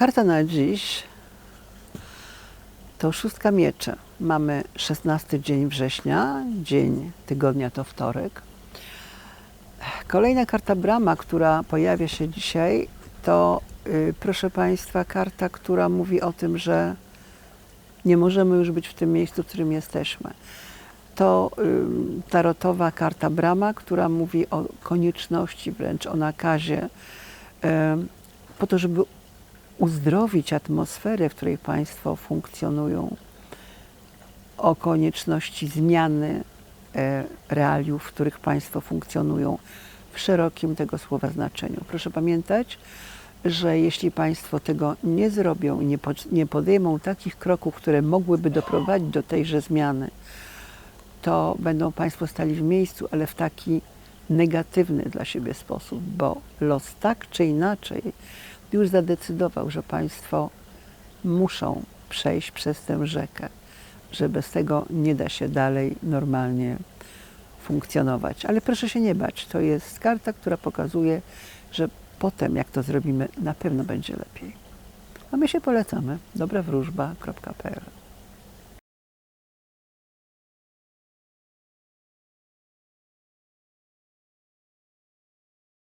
Karta na dziś to szóstka miecze. Mamy 16 dzień września, dzień tygodnia to wtorek. Kolejna karta Brama, która pojawia się dzisiaj, to y, proszę Państwa, karta, która mówi o tym, że nie możemy już być w tym miejscu, w którym jesteśmy. To y, tarotowa karta Brama, która mówi o konieczności, wręcz o nakazie, y, po to, żeby uzdrowić atmosferę, w której Państwo funkcjonują, o konieczności zmiany e, realiów, w których Państwo funkcjonują w szerokim tego słowa znaczeniu. Proszę pamiętać, że jeśli Państwo tego nie zrobią i nie, po, nie podejmą takich kroków, które mogłyby doprowadzić do tejże zmiany, to będą Państwo stali w miejscu, ale w taki negatywny dla siebie sposób, bo los tak czy inaczej już zadecydował, że Państwo muszą przejść przez tę rzekę, że bez tego nie da się dalej normalnie funkcjonować. Ale proszę się nie bać, to jest karta, która pokazuje, że potem, jak to zrobimy, na pewno będzie lepiej. A my się polecamy. dobrawróżba.pl